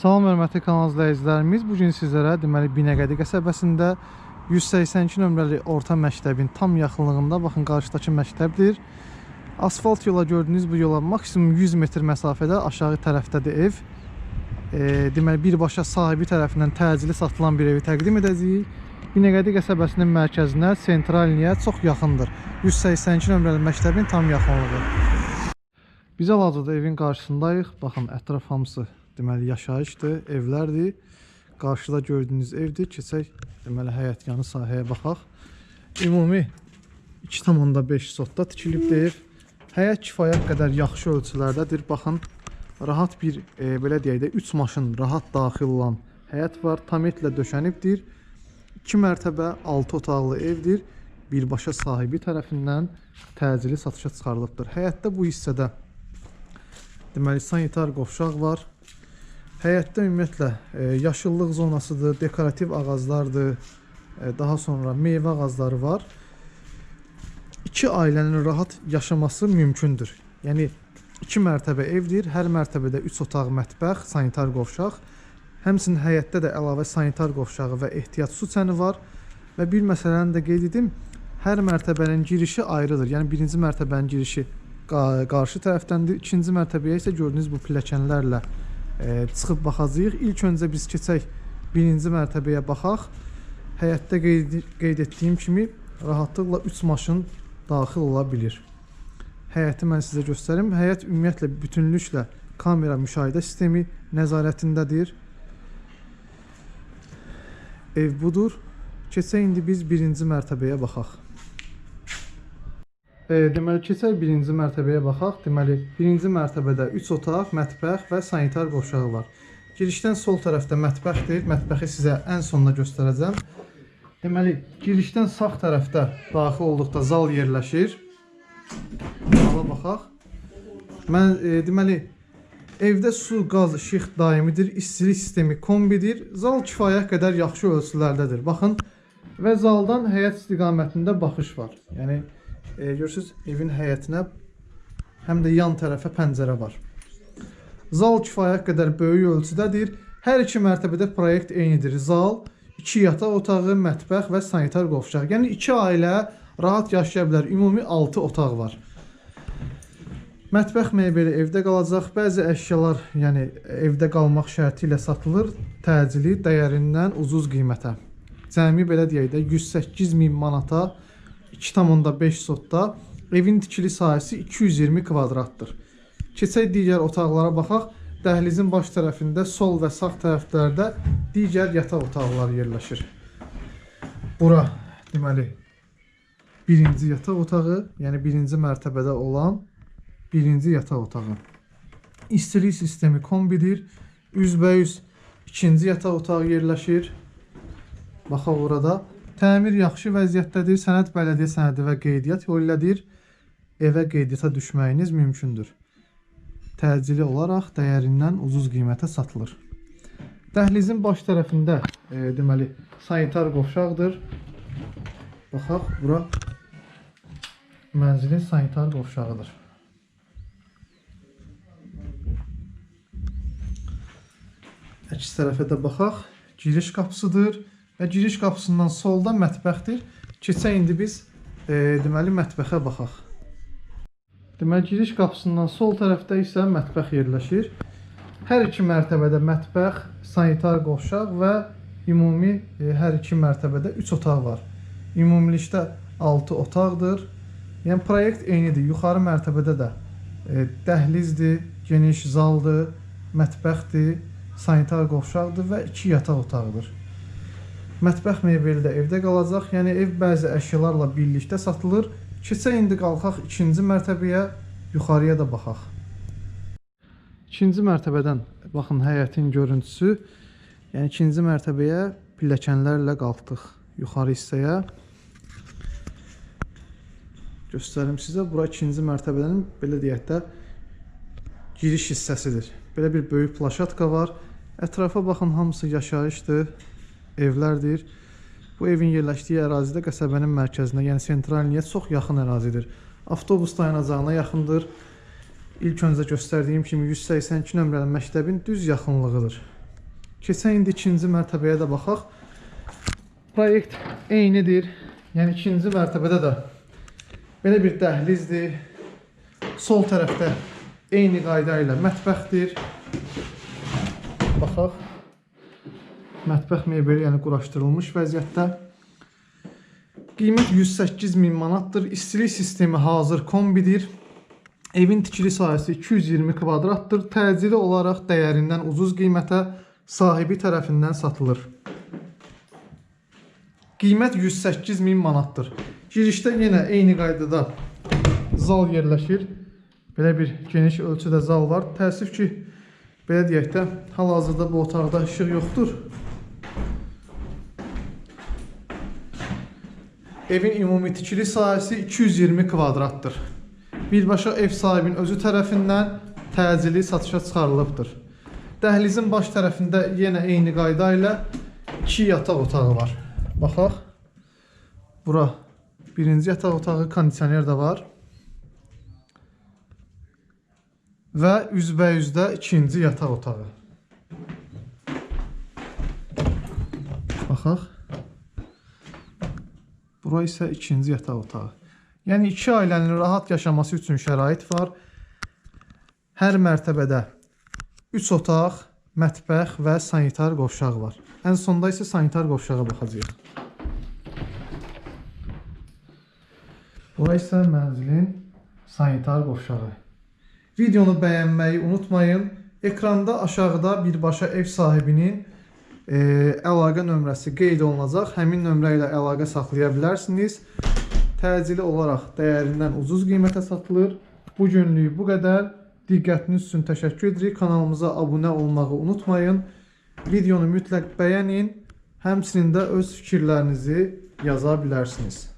Salam hörmətli kanal izləyicilərimiz. Bu gün sizlərə deməli Binəqədi qəsəbəsində 182 nömrəli orta məktəbin tam yaxınlığında baxın qarşıdakı məktəbdir. Asfalt yola gördüyünüz bu yola maksimum 100 metr məsafədə aşağı tərəfdədir ev. E, deməli birbaşa sahibi tərəfindən təcili satılan bir evi təqdim edəcəyik. Binəqədi qəsəbəsinin mərkəzinə, sentral liniyə çox yaxındır. 182 nömrəli məktəbin tam yaxınlığı. Biz hal-hazırda evin qarşısındayıq. Baxın, ətraf hamısı deməli yaşayışdır, evlərdir. Qarşıda gördüyünüz evdir. Keçək deməli həyətyanı sahəyə baxaq. Ümumi 2.5 sotda tikilibdir ev. Həyət kifayət qədər yaxşı ölçülərdədir. Baxın, rahat bir e, belə deyək də 3 maşın rahat daxil olan həyət var. Tam etlə döşənibdir. 2 mərtəbə 6 otaqlı evdir. Birbaşa sahibi tərəfindən təcili satışa çıxarılıbdır. Həyətdə bu hissədə deməli sanitar qovşaq var. Həyətdə ümumiyyətlə e, yaşıllıq zonasıdır, dekorativ ağaclardır, e, daha sonra meyvə ağacları var. İki ailənin rahat yaşaması mümkündür. Yəni 2 mərtəbə evdir. Hər mərtəbədə 3 otaq, mətbəx, sanitar qovşaq. Həmçinin həyətdə də əlavə sanitar qovşağı və ehtiyat su çəni var. Və bir məsələni də qeyd edim. Hər mərtəbənin girişi ayrıdır. Yəni birinci mərtəbənin girişi qa- qarşı tərəfdəndir. İkinci mərtəbəyə isə gördüyünüz bu pilləkənlərlə e, çıxıb baxacağıq. İlk öncə biz keçək birinci mərtəbəyə baxaq. Həyətdə qeyd, qeyd etdiyim kimi rahatlıqla 3 maşın daxil ola bilir. Həyəti mən sizə göstərim. Həyət ümumiyyətlə bütünlüklə kamera müşahidə sistemi nəzarətindədir. Ev budur. Keçək indi biz birinci mərtəbəyə baxaq. E, deməli keçək birinci mərtəbəyə baxaq. Deməli birinci mərtəbədə 3 otaq, mətbəx və sanitar qovşağı var. Girişdən sol tərəfdə mətbəxdir. Mətbəxi sizə ən sonda göstərəcəm. Deməli girişdən sağ tərəfdə daxil olduqda zal yerləşir. Zala baxaq. Mən e, deməli evdə su, qaz, işıq daimidir, istilik sistemi kombidir. Zal kifayət qədər yaxşı ölçülərdədir. Baxın və zaldan həyət istiqamətində baxış var. Yəni e, görürsüz evin həyətinə həm də yan tərəfə pəncərə var. Zal kifayət qədər böyük ölçüdədir. Hər iki mərtəbədə proyekt eynidir. Zal, 2 yataq otağı, mətbəx və sanitar qovşaq. Yəni 2 ailə rahat yaşaya bilər. Ümumi 6 otaq var. Mətbəx mebeli evdə qalacaq. Bəzi əşyalar, yəni evdə qalmaq şərti ilə satılır. Təcili dəyərindən ucuz qiymətə. Cəmi belə deyək də 108 min manata 2.5 sotda evin tikili sahəsi 220 kvadratdır. Keçək digər otaqlara baxaq. Dəhlizin baş tərəfində sol və sağ tərəflərdə digər yataq otaqları yerləşir. Bura deməli birinci yataq otağı, yəni birinci mərtəbədə olan birinci yataq otağı. İstilik sistemi kombidir. Üzbəyüz ikinci yataq otağı yerləşir. Baxaq orada. Təmir yaxşı vəziyyətdədir. Sənəd bələdiyyə sənədi və qeydiyyat yolu ilədir. Evə qeydiyyata düşməyiniz mümkündür. Təcili olaraq dəyərindən ucuz qiymətə satılır. Dəhlizin baş tərəfində e, deməli sanitar qovşaqdır. Baxaq, bura mənzilin sanitar qovşağıdır. Əks tərəfə də baxaq. Giriş qapısıdır və giriş qapısından solda mətbəxdir. Keçək indi biz e, deməli mətbəxə baxaq. Deməli giriş qapısından sol tərəfdə isə mətbəx yerləşir. Hər iki mərtəbədə mətbəx, sanitar qovşaq və ümumi e, hər iki mərtəbədə 3 otaq var. Ümumilikdə 6 otaqdır. Yəni proyekt eynidir. Yuxarı mərtəbədə də e, dəhlizdir, geniş zaldır, mətbəxdir, sanitar qovşaqdır və 2 yataq otağıdır. Mətbəx mebeli də evdə qalacaq. Yəni ev bəzi əşyalarla birlikdə satılır. Keçək indi qalxaq ikinci mərtəbəyə, yuxarıya da baxaq. İkinci mərtəbədən baxın həyətin görüntüsü. Yəni ikinci mərtəbəyə pilləkənlərlə qalxdıq yuxarı hissəyə. Göstərim sizə. Bura ikinci mərtəbənin belə deyək də giriş hissəsidir. Belə bir böyük plaşatka var. Ətrafa baxın, hamısı yaşayışdır, evlərdir. Bu evin yerləşdiyi ərazidə qəsəbənin mərkəzinə, yəni sentral niyyət çox yaxın ərazidir. Avtobus dayanacağına yaxındır. İlk öncə göstərdiyim kimi 182 nömrəli məktəbin düz yaxınlığıdır. Keçən indi ikinci mərtəbəyə də baxaq. Proyekt eynidir. Yəni ikinci mərtəbədə də belə bir dəhlizdir. Sol tərəfdə eyni qayda ilə mətbəxdir. Baxaq. Mətbəx mebeli, yəni quraşdırılmış vəziyyətdə. Qiymət 108 min manatdır. İstilik sistemi hazır kombidir. Evin tikili sahəsi 220 kvadratdır. Təcili olaraq dəyərindən ucuz qiymətə sahibi tərəfindən satılır. Qiymət 108 min manatdır. Girişdə yenə eyni qaydada zal yerləşir. Belə bir geniş ölçüdə zal var. Təəssüf ki, belə deyək də, hal-hazırda bu otaqda işıq yoxdur. Evin ümumi tikili sahəsi 220 kvadratdır. Birbaşa ev sahibinin özü tərəfindən təcili satışa çıxarılıbdır. Dəhlizin baş tərəfində yenə eyni qayda ilə 2 yataq otağı var. Baxaq. Bura birinci yataq otağı, kondisioner də var. Və üzbəyüzdə ikinci yataq otağı. Baxaq. Bura isə ikinci yataq otağı. Yəni iki ailənin rahat yaşaması üçün şərait var. Hər mərtəbədə 3 otaq, mətbəx və sanitar qovşaq var. Ən sonda isə sanitar qovşağa baxacağıq. Bura isə mənzilin sanitar qovşağı. Videonu bəyənməyi unutmayın. Ekranda aşağıda birbaşa ev sahibinin e, əlaqə nömrəsi qeyd olunacaq. Həmin nömrə ilə əlaqə saxlaya bilərsiniz. Təcili olaraq dəyərindən ucuz qiymətə satılır. Bu günlük bu qədər. Diqqətiniz üçün təşəkkür edirik. Kanalımıza abunə olmağı unutmayın. Videonu mütləq bəyənin. Həmçinin də öz fikirlərinizi yaza bilərsiniz.